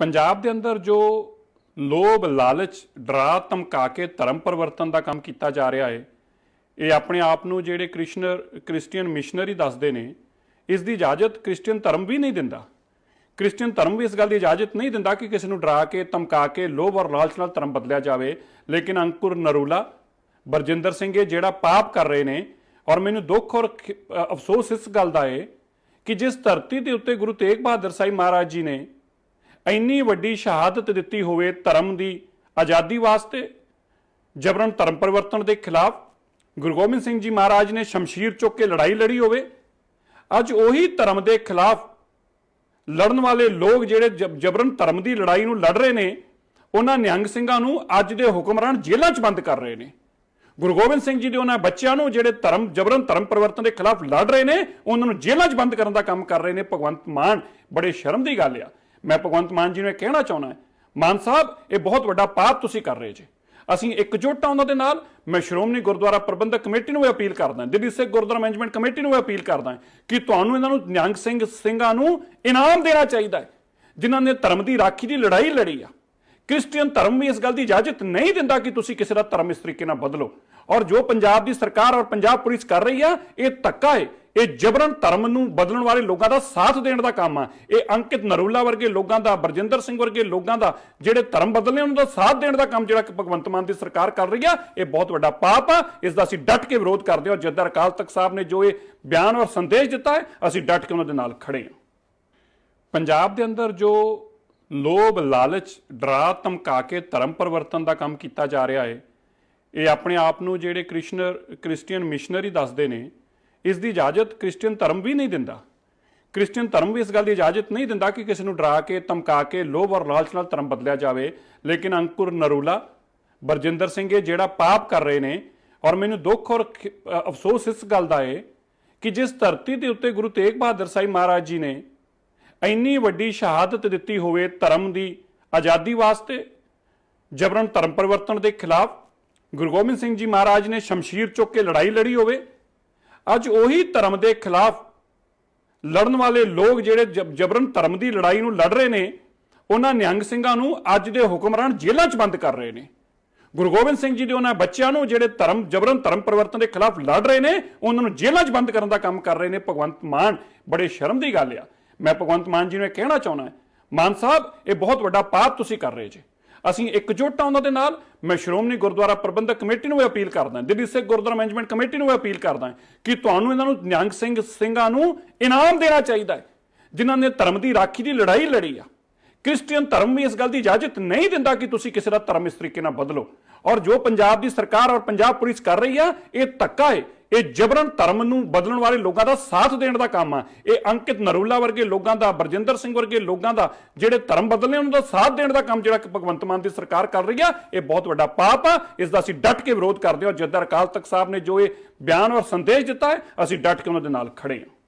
ਪੰਜਾਬ ਦੇ ਅੰਦਰ ਜੋ ਲੋਭ, ਲਾਲਚ, ਡਰਾ, ਧਮਕਾ ਕੇ ਧਰਮ ਪਰਿਵਰਤਨ ਦਾ ਕੰਮ ਕੀਤਾ ਜਾ ਰਿਹਾ ਹੈ ਇਹ ਆਪਣੇ ਆਪ ਨੂੰ ਜਿਹੜੇ ਕ੍ਰਿਸ਼ਨਰ ਕ੍ਰਿਸਚੀਅਨ ਮਿਸ਼ਨਰੀ ਦੱਸਦੇ ਨੇ, ਇਸ ਦੀ ਇਜਾਜ਼ਤ ਕ੍ਰਿਸਚੀਅਨ ਧਰਮ ਵੀ ਨਹੀਂ ਦਿੰਦਾ। ਕ੍ਰਿਸਚੀਅਨ ਧਰਮ ਵੀ ਇਸ ਗੱਲ ਦੀ ਇਜਾਜ਼ਤ ਨਹੀਂ ਦਿੰਦਾ ਕਿ ਕਿਸੇ ਨੂੰ ਡਰਾ ਕੇ, ਧਮਕਾ ਕੇ, ਲੋਭ ਔਰ ਲਾਲਚ ਨਾਲ ਧਰਮ ਬਦਲਿਆ ਜਾਵੇ। ਲੇਕਿਨ ਅੰਕੁਰ ਨਰੂਲਾ, ਬਰਜਿੰਦਰ ਸਿੰਘ ਇਹ ਜਿਹੜਾ ਪਾਪ ਕਰ ਰਹੇ ਨੇ, ਔਰ ਮੈਨੂੰ ਦੁੱਖ ਔਰ ਅਫਸੋਸ ਇਸ ਗੱਲ ਦਾ ਹੈ ਕਿ ਜਿਸ ਧਰਤੀ ਦੇ ਉੱਤੇ ਗੁਰੂ ਤੇਗ ਬਹਾਦਰ ਸਾਹਿਬ ਮਹਾਰਾਜ ਜੀ ਨੇ ਇੰਨੀ ਵੱਡੀ ਸ਼ਹਾਦਤ ਦਿੱਤੀ ਹੋਵੇ ਧਰਮ ਦੀ ਆਜ਼ਾਦੀ ਵਾਸਤੇ, ਜਬਰਨ ਧਰਮ ਪਰਿਵਰਤਨ ਦੇ ਖਿਲਾਫ ਗੁਰੂ ਗੋਬਿੰਦ ਸਿੰਘ ਜੀ ਮਹਾਰਾਜ ਨੇ ਸ਼ਮਸ਼ੀਰ ਚੁੱਕ ਕੇ ਲੜਾਈ ਲੜੀ ਹੋਵੇ, ਅੱਜ ਉਹੀ ਧਰਮ ਦੇ ਖਿਲਾਫ ਲੜਨ ਵਾਲੇ ਲੋਕ ਜਿਹੜੇ ਜਬ- ਜਬਰਨ ਧਰਮ ਦੀ ਲੜਾਈ ਨੂੰ ਲੜ ਰਹੇ ਨੇ, ਉਹਨਾਂ ਨਿਹੰਗ ਸਿੰਘਾਂ ਨੂੰ ਅੱਜ ਦੇ ਹੁਕਮਰਾਨ ਜੇਲ੍ਹਾਂ 'ਚ ਬੰਦ ਕਰ ਰਹੇ ਨੇ। ਗੁਰੂ ਗੋਬਿੰਦ ਸਿੰਘ ਜੀ ਦੇ ਉਹਨਾਂ ਬੱਚਿਆਂ ਨੂੰ ਜਿਹੜੇ ਧਰਮ, ਜਬਰਨ ਧਰਮ ਪਰਿਵਰਤਨ ਦੇ ਖਿਲਾਫ ਲੜ ਰਹੇ ਨੇ, ਉਹਨਾਂ ਨੂੰ ਜੇਲ੍ਹਾਂ 'ਚ ਬੰਦ ਕਰਨ ਦਾ ਕੰਮ ਕਰ ਰਹੇ ਨੇ। ਭਗਵੰਤ ਮਾਨ, ਬੜੇ ਸ਼ਰਮ ਦੀ ਗੱਲ ਆ। ਮੈਂ ਭਗਵੰਤ ਮਾਨ ਜੀ ਨੂੰ ਇਹ ਕਹਿਣਾ ਚਾਹੁੰਦਾ ਹਾਂ, ਮਾਨ ਸਾਹਿਬ ਇਹ ਬਹੁਤ ਵੱਡਾ ਪਾਪ ਤੁਸੀਂ ਕਰ ਰਹੇ ਜੇ। ਅਸੀਂ ਇਕਜੁੱਟ ਆ ਉਹਨਾਂ ਦੇ ਨਾਲ ਮੈਂ ਸ਼੍ਰੋਮਣੀ ਗੁਰਦੁਆਰਾ ਪ੍ਰਬੰਧਕ ਕਮੇਟੀ ਨੂੰ ਵੀ ਅਪੀਲ ਕਰਦਾ ਦਿੱਲੀ ਸਿੱਖ ਗੁਰਦੁਆਰਾ ਮੈਨੇਜਮੈਂਟ ਕਮੇਟੀ ਨੂੰ ਵੀ ਅਪੀਲ ਕਰਦਾ ਕਿ ਤੁਹਾਨੂੰ ਇਹਨਾਂ ਨੂੰ ਨਿਹੰਗ ਸਿੰਘ ਸਿੰਘਾਂ ਨੂੰ ਇਨਾਮ ਦੇਣਾ ਚਾਹੀਦਾ ਹੈ ਜਿਨ੍ਹਾਂ ਨੇ ਧਰਮ ਦੀ ਰਾਖੀ ਦੀ ਲੜਾਈ ਲੜੀ ਆ। ਕ੍ਰਿਸਚੀਅਨ ਧਰਮ ਵੀ ਇਸ ਗੱਲ ਦੀ ਇਜਾਜ਼ਤ ਨਹੀਂ ਦਿੰਦਾ ਕਿ ਤੁਸੀਂ ਕਿਸੇ ਦਾ ਧਰਮ ਇਸ ਤਰੀਕੇ ਨਾਲ ਬਦਲੋ। ਔਰ ਜੋ ਪੰਜਾਬ ਦੀ ਸਰਕਾਰ ਔਰ ਪੰਜਾਬ ਪੁਲਿਸ ਕਰ ਰਹੀ ਆ, ਇਹ ਧੱਕਾ ਹੈ ਇਹ ਜਬਰਨ ਧਰਮ ਨੂੰ ਬਦਲਣ ਵਾਲੇ ਲੋਕਾਂ ਦਾ ਸਾਥ ਦੇਣ ਦਾ ਕੰਮ ਆ। ਇਹ ਅੰਕਿਤ ਨਰੂਲਾ ਵਰਗੇ ਲੋਕਾਂ ਦਾ, ਬਰਜਿੰਦਰ ਸਿੰਘ ਵਰਗੇ ਲੋਕਾਂ ਦਾ, ਜਿਹੜੇ ਧਰਮ ਬਦਲਨੇ ਉਹਨਾਂ ਦਾ ਸਾਥ ਦੇਣ ਦਾ ਕੰਮ ਜਿਹੜਾ ਭਗਵੰਤ ਮਾਨ ਦੀ ਸਰਕਾਰ ਕਰ ਰਹੀ ਆ, ਇਹ ਬਹੁਤ ਵੱਡਾ ਪਾਪ ਆ। ਇਸ ਦਾ ਅਸੀਂ ਡਟ ਕੇ ਵਿਰੋਧ ਕਰਦੇ ਹਾਂ। ਔਰ ਜੱਦਰ ਅਕਾਲ ਤਖਤ ਸਾਹਿਬ ਨੇ ਜੋ ਇਹ ਬਿਆਨ ਔਰ ਸੰਦੇਸ਼ ਦਿੱਤਾ ਹੈ, ਅਸੀਂ ਡਟ ਕੇ ਉਹਨਾਂ ਦੇ ਨਾਲ ਖੜੇ ਹਾਂ। ਪੰਜਾਬ ਦੇ ਅੰਦਰ ਜੋ ਲੋਭ, ਲਾਲਚ, ਡਰਾ, ਧਮਕਾ ਕੇ ਧਰਮ ਪਰਿਵਰਤਨ ਦਾ ਕੰਮ ਕੀਤਾ ਜਾ ਰਿਹਾ ਹੈ। ਇਹ ਆਪਣੇ ਆਪ ਨੂੰ ਜਿਹੜੇ ਕ੍ਰਿਸ਼ਨਰ ਕ੍ਰਿਸਚੀਅਨ ਮਿਸ਼ਨਰੀ ਦੱਸਦੇ ਨੇ, ਇਸ ਦੀ ਇਜਾਜ਼ਤ ਕ੍ਰਿਸਚੀਅਨ ਧਰਮ ਵੀ ਨਹੀਂ ਦਿੰਦਾ। ਕ੍ਰਿਸਚੀਅਨ ਧਰਮ ਵੀ ਇਸ ਗੱਲ ਦੀ ਇਜਾਜ਼ਤ ਨਹੀਂ ਦਿੰਦਾ ਕਿ ਕਿਸੇ ਨੂੰ ਡਰਾ ਕੇ, ਧਮਕਾ ਕੇ, ਲੋਭ ਔਰ ਲਾਲਚ ਨਾਲ ਧਰਮ ਬਦਲਿਆ ਜਾਵੇ। ਲੇਕਿਨ ਅੰਕੁਰ ਨਰੂਲਾ, ਬਰਜਿੰਦਰ ਸਿੰਘ ਇਹ ਜਿਹੜਾ ਪਾਪ ਕਰ ਰਹੇ ਨੇ, ਔਰ ਮੈਨੂੰ ਦੁੱਖ ਔਰ ਅਫਸੋਸ ਇਸ ਗੱਲ ਦਾ ਹੈ ਕਿ ਜਿਸ ਧਰਤੀ ਦੇ ਉੱਤੇ ਗੁਰੂ ਤੇਗ ਬਹਾਦਰ ਸਾਹਿਬ ਮਹਾਰਾਜ ਜੀ ਨੇ ਇੰਨੀ ਵੱਡੀ ਸ਼ਹਾਦਤ ਦਿੱਤੀ ਹੋਵੇ ਧਰਮ ਦੀ ਆਜ਼ਾਦੀ ਵਾਸਤੇ, ਜਬਰਨ ਧਰਮ ਪਰਿਵਰਤਨ ਦੇ ਖਿਲਾਫ, ਗੁਰੂ ਗੋਬਿੰਦ ਸਿੰਘ ਜੀ ਮਹਾਰਾਜ ਨੇ ਸ਼ਮਸ਼ੀਰ ਚੁੱਕ ਕੇ ਲੜਾਈ ਲੜੀ ਹੋਵੇ, ਅੱਜ ਉਹੀ ਧਰਮ ਦੇ ਖਿਲਾਫ ਲੜਨ ਵਾਲੇ ਲੋਕ ਜਿਹੜੇ ਜਬ- ਜਬਰਨ ਧਰਮ ਦੀ ਲੜਾਈ ਨੂੰ ਲੜ ਰਹੇ ਨੇ, ਉਹਨਾਂ ਨਿਹੰਗ ਸਿੰਘਾਂ ਨੂੰ ਅੱਜ ਦੇ ਹੁਕਮਰਾਨ ਜੇਲ੍ਹਾਂ 'ਚ ਬੰਦ ਕਰ ਰਹੇ ਨੇ। ਗੁਰੂ ਗੋਬਿੰਦ ਸਿੰਘ ਜੀ ਦੇ ਉਹਨਾਂ ਬੱਚਿਆਂ ਨੂੰ ਜਿਹੜੇ ਧਰਮ, ਜਬਰਨ ਧਰਮ ਪਰਿਵਰਤਨ ਦੇ ਖਿਲਾਫ ਲੜ ਰਹੇ ਨੇ, ਉਹਨਾਂ ਨੂੰ ਜੇਲ੍ਹਾਂ 'ਚ ਬੰਦ ਕਰਨ ਦਾ ਕੰਮ ਕਰ ਰਹੇ ਨੇ, ਭਗਵੰਤ ਮਾਨ, ਬੜੇ ਸ਼ਰਮ ਦੀ ਗੱਲ ਆ। ਮੈਂ ਭਗਵੰਤ ਮਾਨ ਜੀ ਨੂੰ ਇਹ ਕਹਿਣਾ ਚਾਹੁੰਦਾ ਮਾਨ ਸਾਹਿਬ, ਇਹ ਬਹੁਤ ਵੱਡਾ ਪਾਪ ਤੁਸੀਂ ਕਰ ਰਹੇ ਜੇ। ਅਸੀਂ ਇਕਜੁੱਟ ਆ ਉਹਨਾਂ ਦੇ ਨਾਲ, ਮੈਂ ਸ਼੍ਰੋਮਣੀ ਗੁਰਦੁਆਰਾ ਪ੍ਰਬੰਧਕ ਕਮੇਟੀ ਨੂੰ ਵੀ ਅਪੀਲ ਕਰਦਾ ਦਿੱਲੀ ਸਿੱਖ ਗੁਰਦੁਆਰਾ ਮੈਨੇਜਮੈਂਟ ਕਮੇਟੀ ਨੂੰ ਵੀ ਅਪੀਲ ਕਰਦਾ ਕਿ ਤੁਹਾਨੂੰ ਇਹਨਾਂ ਨੂੰ ਨਿਹੰਗ ਸਿੰਘ ਸਿੰਘਾਂ ਨੂੰ ਇਨਾਮ ਦੇਣਾ ਚਾਹੀਦਾ ਹੈ, ਜਿਨ੍ਹਾਂ ਨੇ ਧਰਮ ਦੀ ਰਾਖੀ ਦੀ ਲੜਾਈ ਲੜੀ ਆ। ਕ੍ਰਿਸਚੀਅਨ ਧਰਮ ਵੀ ਇਸ ਗੱਲ ਦੀ ਇਜਾਜ਼ਤ ਨਹੀਂ ਦਿੰਦਾ ਕਿ ਤੁਸੀਂ ਕਿਸੇ ਦਾ ਧਰਮ ਇਸ ਤਰੀਕੇ ਨਾਲ ਬਦਲੋ। ਔਰ ਜੋ ਪੰਜਾਬ ਦੀ ਸਰਕਾਰ ਔਰ ਪੰਜਾਬ ਪੁਲਿਸ ਕਰ ਰਹੀ ਆ, ਇਹ ਧੱਕਾ ਹੈ ਇਹ ਜਬਰਨ ਧਰਮ ਨੂੰ ਬਦਲਣ ਵਾਲੇ ਲੋਕਾਂ ਦਾ ਸਾਥ ਦੇਣ ਦਾ ਕੰਮ ਆ। ਇਹ ਅੰਕਿਤ ਨਰੂਲਾ ਵਰਗੇ ਲੋਕਾਂ ਦਾ, ਬਰਜਿੰਦਰ ਸਿੰਘ ਵਰਗੇ ਲੋਕਾਂ ਦਾ, ਜਿਹੜੇ ਧਰਮ ਬਦਲਨੇ ਉਹਨਾਂ ਦਾ ਸਾਥ ਦੇਣ ਦਾ ਕੰਮ ਜਿਹੜਾ ਭਗਵੰਤ ਮਾਨ ਦੀ ਸਰਕਾਰ ਕਰ ਰਹੀ ਆ, ਇਹ ਬਹੁਤ ਵੱਡਾ ਪਾਪ ਆ। ਇਸ ਦਾ ਅਸੀਂ ਡਟ ਕੇ ਵਿਰੋਧ ਕਰਦੇ ਹਾਂ ਜਿੱਦਾਂ ਅਕਾਲ ਤਖਤ ਸਾਹਿਬ ਨੇ ਜੋ ਇਹ ਬਿਆਨ ਔਰ ਸੰਦੇਸ਼ ਦਿੱਤਾ ਹੈ, ਅਸੀਂ ਡਟ ਕੇ ਉਹਨਾਂ ਦੇ ਨਾਲ ਖੜੇ ਹਾਂ।